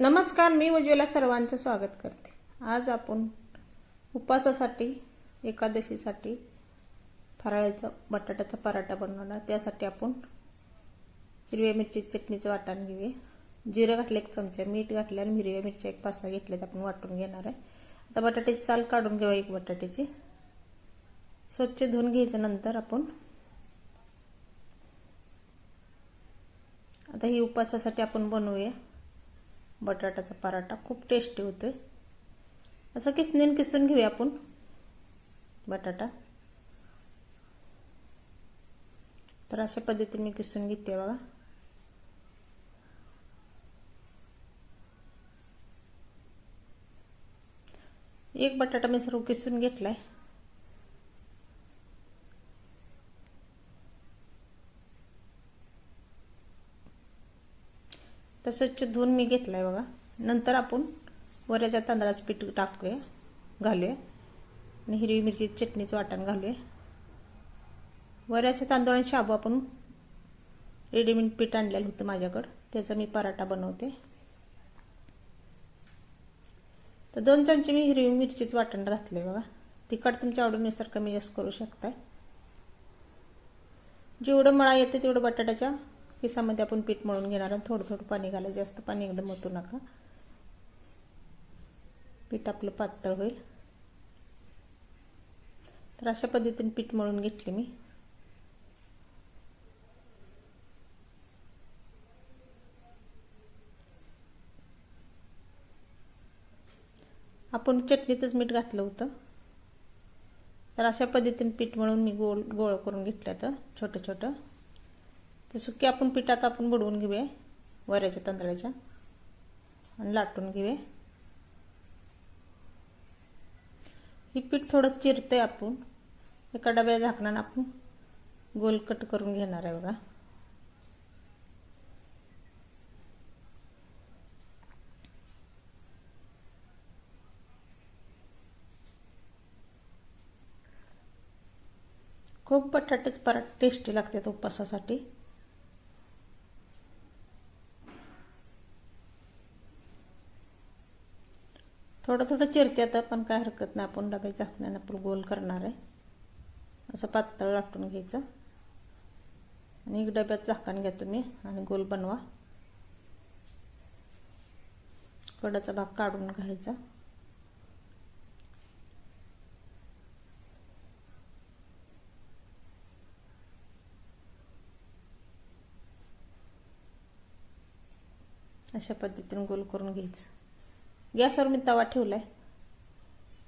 नमस्कार मी उज्ज्वला सर्वांचं स्वागत करते. आज आपण उपवासासाठी एकादशीसाठी फराळीचा बटाट्याचा पराठा बनवणार त्यासाठी आपण हिरव्या मिरची चटणीचं वाटण घेऊया. जिरं घातलं एक चमचा मीठ घातलं आणि हिरव्या मिरच्या एक पाच सहा घेतल्यात आपण वाटून घेणार आहे. आता बटाट्याची साल काढून घेऊ एक बटाट्याची. स्वच्छ धुवून घ्यायचं नंतर आपण आता ही उपवासासाठी आपण बनवूया. बटाटाचा पराठा. खूप टेस्टी होतो आहे असं किसनीन किसून घेऊया आपण. बटाटा. तर अशा पद्धतीने किसून घेते बघा. एक बटाटा मी सर्व किसून घेतला आहे तर स्वच्छ धुवून मी घेतलाय बघा. नंतर आपण वऱ्याच्या तांदळाचं पीठ टाकूया घालूया. आणि हिरवी मिरची चटणीचं वाटण घालूया. वऱ्याच्या तांदूळ आणि शाबू आपण रेडीमेड पीठ आणलेलं होतं माझ्याकडं. त्याचा मी पराठा बनवते. तर दोन चमचे मी हिरवी मिरचीचं वाटण घातले बघा. तिखट तुमच्या आवडीनुसार कमी जास्त करू शकताय. जेवढं मळा येते तेवढं बटाट्याच्या पिसामध्ये आपण पीठ मळून घेणार आणि थोडं थोडं पाणी घालायचं. जास्त पाणी एकदम ओतू नका. पीठ आपलं पातळ होईल. तर अशा पद्धतीने पीठ मळून घेतले मी. आपण चटणीतच मीठ घातलं होतं. तर अशा पद्धतीने पीठ मळून मी गोल गोळ करून घेतलं तर छोटं छोटं. ते सुके आपण पिठात आपण बुडवून घेऊया वऱ्याच्या तांदळाच्या. आणि लाटून घेऊया. ही पीठ थोडं आहे आपण. एका डब्या झाकणानं आपण गोल कट करून घेणार आहे बघा. खूप बटाटेच पराठ टेस्टी लागतात उपवासासाठी. थोडं थोडं चिरत्यात पण काय हरकत नाही. आपण डब्याच्या झाकण्यानं आपण गोल करणार आहे. असं पातळ लाटून घ्यायचं. आणि एक डब्यात झाकण घ्या तुम्ही आणि गोल बनवा. कडाचा भाग काढून घ्यायचा. अशा पद्धतीने गोल करून घ्यायचं. गॅसवर मी तवा ठेवला आहे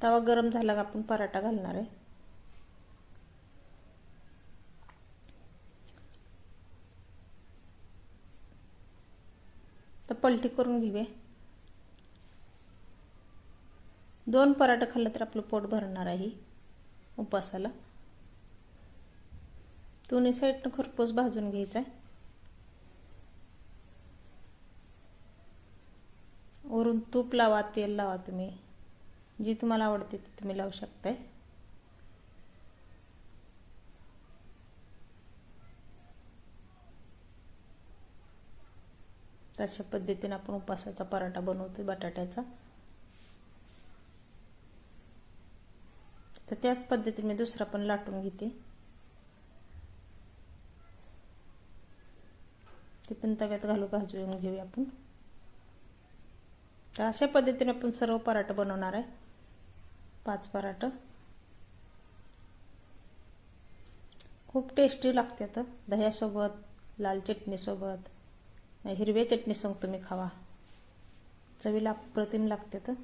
तवा गरम झाला का आपण पराठा घालणार आहे. तर पलटी करून घेऊया. दोन पराठा खाल्लं तर आपलं पोट भरणार आहे उपासाला. दोन्ही साईडनं खरपूस भाजून घ्यायचा आहे वरून तूप लावा तेल लावा तुम्ही. जी तुम्हाला आवडते ती तुम्ही लावू शकताय. अशा पद्धतीने आपण उपासाचा पराठा बनवतोय बटाट्याचा. तर त्याच पद्धतीने मी दुसरा पण लाटून घेते. ते पण तव्यात घालू भाजून घेऊया आपण. तर अशा पद्धतीने आपण सर्व पराठा बनवणार आहे. पाच पराठा. खूप टेस्टी लागते तर. दह्यासोबत लाल चटणीसोबत हिरव्या चटणीसंग तुम्ही खावा. चवीला अप्रतिम लागते तर.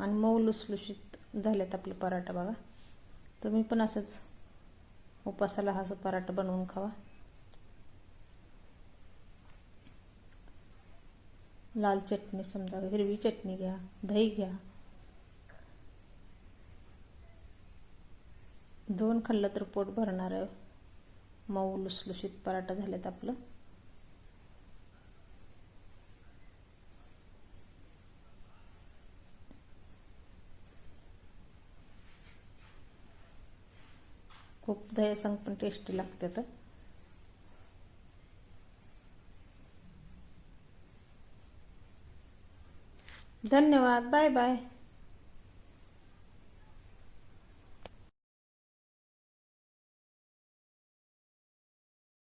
आणि मऊ लुसलुशीत झालेत आपले पराठा बघा. तुम्ही पण असंच उपासाला हा पराठा बनवून खावा. लाल चटणी समजा हिरवी चटणी घ्या दही घ्या. दोन खाल्लं तर पोट भरणार आहे. मऊ लुसलुशीत पराठा झालेत आपलं. खूप दह्यासंग पण टेस्टी लागते तर. धन्यवाद बाय बाय